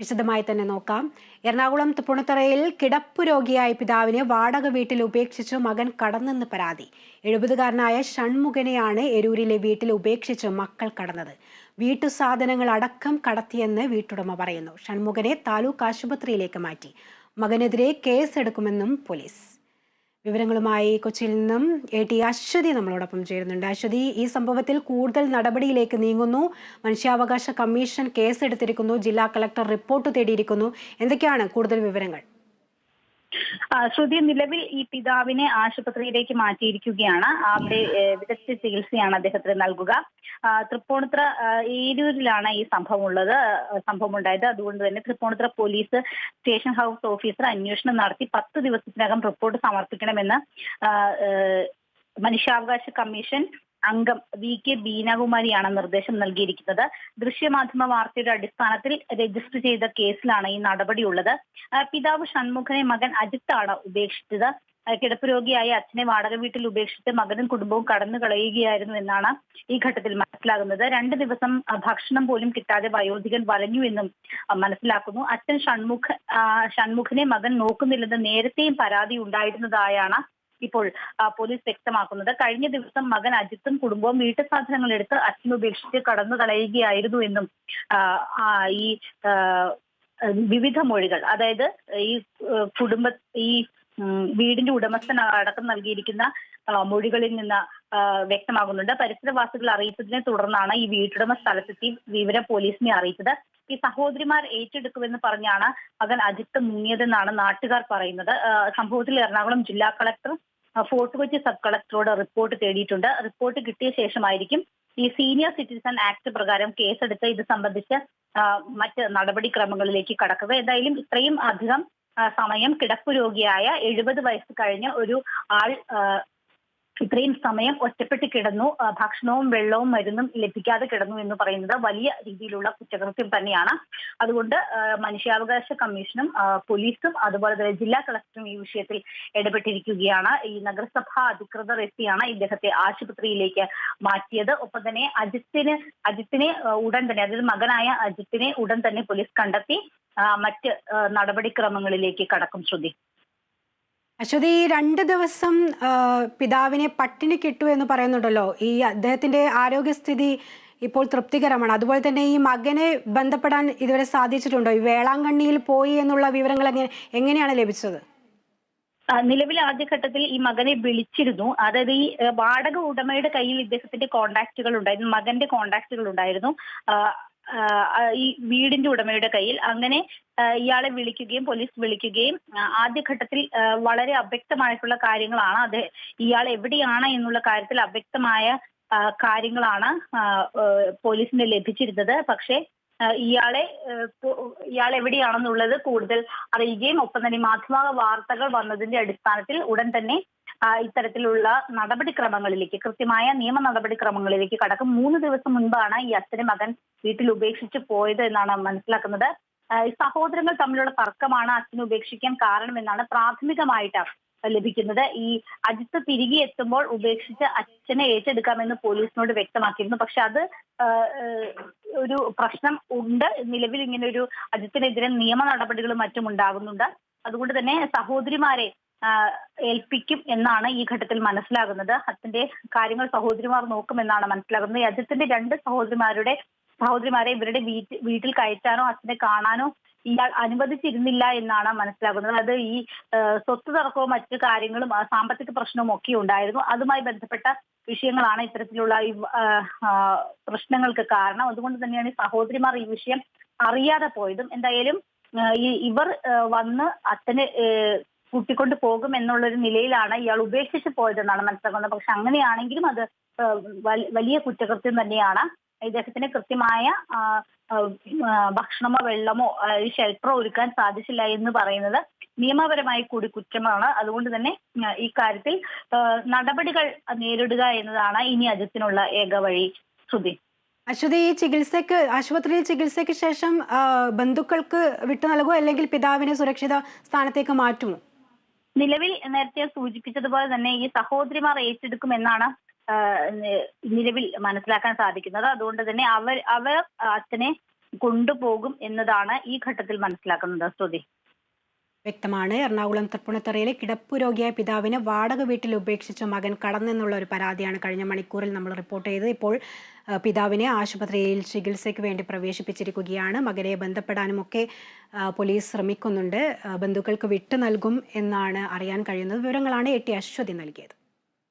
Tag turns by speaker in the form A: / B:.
A: വിശദമായി തന്നെ നോക്കാം. എറണാകുളം പുണത്തറയിൽ കിടപ്പ് രോഗിയായ പിതാവിനെ വാടക വീട്ടിൽ ഉപേക്ഷിച്ച് മകൻ കടന്നെന്ന് പരാതി. എഴുപതുകാരനായ ഷൺമുഖനെയാണ് എരൂരിലെ വീട്ടിൽ ഉപേക്ഷിച്ച് മക്കൾ കടന്നത്. വീട്ടു സാധനങ്ങൾ അടക്കം കടത്തിയെന്ന് വീട്ടുടമ പറയുന്നു. ഷൺമുഖനെ താലൂക്ക് ആശുപത്രിയിലേക്ക് മാറ്റി. മകനെതിരെ കേസെടുക്കുമെന്നും പോലീസ്. വിവരങ്ങളുമായി കൊച്ചിയിൽ നിന്നും എ ടി അശ്വതി നമ്മളോടൊപ്പം ചേരുന്നുണ്ട്. അശ്വതി ഈ സംഭവത്തിൽ കൂടുതൽ നടപടിയിലേക്ക് നീങ്ങുന്നു. മനുഷ്യാവകാശ കമ്മീഷൻ കേസെടുത്തിരിക്കുന്നു. ജില്ലാ കളക്ടർ റിപ്പോർട്ട് തേടിയിരിക്കുന്നു. എന്തൊക്കെയാണ് കൂടുതൽ വിവരങ്ങൾ?
B: ശ്രുതി നിലവിൽ ഈ പിതാവിനെ ആശുപത്രിയിലേക്ക് മാറ്റിയിരിക്കുകയാണ്. അവിടെ വിദഗ്ധ ചികിത്സയാണ് അദ്ദേഹത്തിന് നൽകുക. തൃപ്പൂണിത്ര ഏരൂരിലാണ് ഈ സംഭവം ഉള്ളത് സംഭവം ഉണ്ടായത് അതുകൊണ്ട് തന്നെ Tripunithura police station house officer അന്വേഷണം നടത്തി പത്ത് ദിവസത്തിനകം റിപ്പോർട്ട് സമർപ്പിക്കണമെന്ന് മനുഷ്യാവകാശ കമ്മീഷൻ അംഗം വി കെ ബീനാകുമാരിയാണ് നിർദ്ദേശം നൽകിയിരിക്കുന്നത്. ദൃശ്യമാധ്യമ വാർത്തയുടെ അടിസ്ഥാനത്തിൽ രജിസ്റ്റർ ചെയ്ത കേസിലാണ് ഈ നടപടിയുള്ളത്. പിതാവ് ഷൺമുഖനെ മകൻ അജിത്താണ് ഉപേക്ഷിച്ചത്. കിടപ്പ് രോഗിയായ അച്ഛനെ വാടക വീട്ടിൽ ഉപേക്ഷിച്ച് മകനും കുടുംബവും കടന്നു കളയുകയായിരുന്നു എന്നാണ് ഈ ഘട്ടത്തിൽ മനസ്സിലാകുന്നത്. രണ്ട് ദിവസം ഭക്ഷണം പോലും കിട്ടാതെ വയോധികൻ വലഞ്ഞു എന്നും മനസ്സിലാക്കുന്നു. അച്ഛൻ ഷൺമുഖ ഷൺമുഖനെ മകൻ നോക്കുന്നില്ലെന്ന് നേരത്തെയും പരാതി ഉണ്ടായിരുന്നതായാണ് ഇപ്പോൾ പോലീസ് വ്യക്തമാക്കുന്നത്. കഴിഞ്ഞ ദിവസം മകൻ അജിത്തും കുടുംബവും വീട്ടു സാധനങ്ങൾ എടുത്ത് അച്ഛൻ ഉപേക്ഷിച്ച് കടന്നു കളയുകയായിരുന്നു എന്നും ഈ വിവിധ മൊഴികൾ. അതായത് ഈ കുടുംബ ഈ വീടിന്റെ ഉടമസ്ഥൻ അടക്കം നൽകിയിരിക്കുന്ന മൊഴികളിൽ നിന്ന് വ്യക്തമാകുന്നുണ്ട്. പരിസരവാസികൾ അറിയിച്ചതിനെ തുടർന്നാണ് ഈ വീട്ടുടമ സ്ഥലത്തെത്തി വിവരം പോലീസിനെ അറിയിച്ചത്. ഈ സഹോദരിമാർ ഏറ്റെടുക്കുമെന്ന് പറഞ്ഞാണ് മകൻ അജിത്ത് മുങ്ങിയതെന്നാണ് നാട്ടുകാർ പറയുന്നത്. സംഭവത്തിൽ എറണാകുളം ജില്ലാ കളക്ടർ ഫോർട്ട് കൊച്ചി സബ് കളക്ടറോട് റിപ്പോർട്ട് തേടിയിട്ടുണ്ട്. റിപ്പോർട്ട് കിട്ടിയ ശേഷമായിരിക്കും ഈ സീനിയർ സിറ്റിസൺ ആക്ട് പ്രകാരം കേസെടുത്ത് ഇത് സംബന്ധിച്ച് മറ്റ് നടപടിക്രമങ്ങളിലേക്ക് കടക്കുക. എന്തായാലും ഇത്രയും അധികം സമയം കിടപ്പ് രോഗിയായ എഴുപത് വയസ്സ് കഴിഞ്ഞ ഒരു ആൾ ഇത്രയും സമയം ഒറ്റപ്പെട്ട് കിടന്നു. ഭക്ഷണവും വെള്ളവും മരുന്നും ലഭിക്കാതെ കിടന്നു എന്ന് പറയുന്നത് വലിയ രീതിയിലുള്ള കുറ്റകൃത്യം തന്നെയാണ്. അതുകൊണ്ട് മനുഷ്യാവകാശ കമ്മീഷനും പോലീസും അതുപോലെ തന്നെ ജില്ലാ കളക്ടറും ഈ വിഷയത്തിൽ ഇടപെട്ടിരിക്കുകയാണ്. ഈ നഗരസഭാ അധികൃതർ എത്തിയാണ് ഇദ്ദേഹത്തെ ആശുപത്രിയിലേക്ക് മാറ്റിയത്. ഒപ്പം തന്നെ അജിത്തിന് അജിത്തിനെ ഉടൻ തന്നെ അതായത് മകനായ അജിത്തിനെ ഉടൻ തന്നെ പോലീസ് കണ്ടെത്തി. മറ്റ് നടപടിക്രമങ്ങളിലേക്ക് കടക്കും ശ്രുതി.
A: അശ്വതി ഈ രണ്ട് ദിവസം പിതാവിനെ പട്ടിണി കിട്ടു എന്ന് പറയുന്നുണ്ടല്ലോ. ഈ അദ്ദേഹത്തിന്റെ ആരോഗ്യസ്ഥിതി ഇപ്പോൾ തൃപ്തികരമാണ്. അതുപോലെ തന്നെ ഈ മകനെ ബന്ധപ്പെടാൻ ഇതുവരെ സാധിച്ചിട്ടുണ്ടോ? ഈ വേളാങ്കണ്ണിയിൽ പോയി എന്നുള്ള വിവരങ്ങൾ എങ്ങനെ എങ്ങനെയാണ് ലഭിച്ചത്?
B: നിലവിൽ ആദ്യഘട്ടത്തിൽ ഈ മകനെ വിളിച്ചിരുന്നു. അതായത് ഈ വാടക ഉടമയുടെ കയ്യിൽ ഇദ്ദേഹത്തിന്റെ കോണ്ടാക്റ്റുകൾ ഉണ്ടായിരുന്നു മകന്റെ കോണ്ടാക്റ്റുകൾ ഉണ്ടായിരുന്നു ഈ വീടിന്റെ ഉടമയുടെ കയ്യിൽ. അങ്ങനെ ഇയാളെ വിളിക്കുകയും പോലീസ് വിളിക്കുകയും ആദ്യഘട്ടത്തിൽ വളരെ അവ്യക്തമായിട്ടുള്ള കാര്യങ്ങളാണ്. അത് ഇയാൾ എവിടെയാണ് എന്നുള്ള കാര്യത്തിൽ അവ്യക്തമായ കാര്യങ്ങളാണ് പോലീസിന് ലഭിച്ചിരുന്നത്. പക്ഷേ ഇയാളെ ഇയാൾ എവിടെയാണെന്നുള്ളത് കൂടുതൽ അറിയുകയും ഒപ്പം തന്നെ മാധ്യമ വാർത്തകൾ വന്നതിന്റെ അടിസ്ഥാനത്തിൽ ഉടൻ തന്നെ ഇത്തരത്തിലുള്ള നടപടിക്രമങ്ങളിലേക്ക് കൃത്യമായ നിയമ നടപടിക്രമങ്ങളിലേക്ക് കടക്കും. മൂന്ന് ദിവസം മുൻപാണ് ഈ അച്ഛനും മകൻ വീട്ടിൽ ഉപേക്ഷിച്ച് പോയത് എന്നാണ് മനസ്സിലാക്കുന്നത്. സഹോദരങ്ങൾ തമ്മിലുള്ള തർക്കമാണ് അച്ഛനെ ഉപേക്ഷിക്കാൻ കാരണമെന്നാണ് പ്രാഥമികമായിട്ട് ലഭിക്കുന്നത്. ഈ അജിത്ത് തിരികെ എത്തുമ്പോൾ ഉപേക്ഷിച്ച് അച്ഛനെ ഏറ്റെടുക്കാമെന്ന് പോലീസിനോട് വ്യക്തമാക്കിയിരുന്നു. പക്ഷെ അത് ഒരു പ്രശ്നം ഉണ്ട്. നിലവിൽ ഇങ്ങനെ ഒരു അജിത്തിനെതിരെ നിയമ നടപടികളും മറ്റും ഉണ്ടാകുന്നുണ്ട്. അതുകൊണ്ട് തന്നെ സഹോദരിമാരെ ഏൽപ്പിക്കും എന്നാണ് ഈ ഘട്ടത്തിൽ മനസ്സിലാകുന്നത്. അച്ഛന്റെ കാര്യങ്ങൾ സഹോദരിമാർ നോക്കുമെന്നാണ് മനസ്സിലാകുന്നത്. ഈ അജിത്തിന്റെ രണ്ട് സഹോദരിമാരുടെ സഹോദരിമാരെ ഇവരുടെ വീട്ടിൽ കയറ്റാനോ അച്ഛനെ കാണാനോ ഇയാൾ അനുവദിച്ചിരുന്നില്ല എന്നാണ് മനസ്സിലാകുന്നത്. അത് ഈ സ്വത്ത് തർക്കവും മറ്റു കാര്യങ്ങളും സാമ്പത്തിക പ്രശ്നവും ഒക്കെ ഉണ്ടായിരുന്നു. അതുമായി ബന്ധപ്പെട്ട വിഷയങ്ങളാണ് ഇത്തരത്തിലുള്ള ഈ പ്രശ്നങ്ങൾക്ക് കാരണം. അതുകൊണ്ട് തന്നെയാണ് ഈ സഹോദരിമാർ ഈ വിഷയം അറിയാതെ പോയതും. എന്തായാലും ഈ ഇവർ വന്ന് അച്ഛനെ കൂട്ടിക്കൊണ്ട് പോകും എന്നുള്ളൊരു നിലയിലാണ് ഇയാൾ ഉപേക്ഷിച്ച് പോയതെന്നാണ് മനസ്സിലാക്കുന്നത്. പക്ഷെ അങ്ങനെയാണെങ്കിലും അത് വലിയ കുറ്റകൃത്യം തന്നെയാണ്. ഇദ്ദേഹത്തിന് കൃത്യമായ ഭക്ഷണമോ വെള്ളമോ ഷെൽട്ടറോ ഒരുക്കാൻ സാധിച്ചില്ല എന്ന് പറയുന്നത് നിയമപരമായി കൂടി കുറ്റമാണ്. അതുകൊണ്ട് തന്നെ ഈ കാര്യത്തിൽ നടപടികൾ നേരിടുക എന്നതാണ് ഇനി അജിത്തിനുള്ള ഏക വഴി. ശ്രുതി.
A: അശ്വതി ഈ ചികിത്സക്ക് ആശുപത്രിയിൽ ചികിത്സയ്ക്ക് ശേഷം ബന്ധുക്കൾക്ക് വിട്ടു നൽകുമോ അല്ലെങ്കിൽ പിതാവിനെ സുരക്ഷിത സ്ഥാനത്തേക്ക് മാറ്റുമോ?
B: നിലവിൽ നേരത്തെ സൂചിപ്പിച്ചതുപോലെ തന്നെ ഈ സഹോദരിമാർ ഏറ്റെടുക്കുമെന്നാണ് നിലവിൽ മനസ്സിലാക്കാൻ സാധിക്കുന്നത്. അതുകൊണ്ട് തന്നെ അവർ അവർ അച്ഛനെ കൊണ്ടുപോകും എന്നതാണ് ഈ ഘട്ടത്തിൽ മനസ്സിലാക്കുന്നത്. ശ്രുതി.
A: വ്യക്തമാണ്. എറണാകുളം തൃപ്പൂണിത്തറയിലെ കിടപ്പ് രോഗിയായ പിതാവിനെ വാടക വീട്ടിൽ ഉപേക്ഷിച്ച മകൻ കടന്നെന്നുള്ള ഒരു പരാതിയാണ് കഴിഞ്ഞ മണിക്കൂറിൽ നമ്മൾ റിപ്പോർട്ട് ചെയ്തത്. ഇപ്പോൾ പിതാവിനെ ആശുപത്രിയിൽ ചികിത്സയ്ക്ക് വേണ്ടി പ്രവേശിപ്പിച്ചിരിക്കുകയാണ്. മകനെ ബന്ധപ്പെടാനും ഒക്കെ പോലീസ് ശ്രമിക്കുന്നുണ്ട്. ബന്ധുക്കൾക്ക് വിട്ടു നൽകും എന്നാണ് അറിയാൻ കഴിയുന്നത്. വിവരങ്ങളാണ് എ ടി അശ്വതി നൽകിയത്.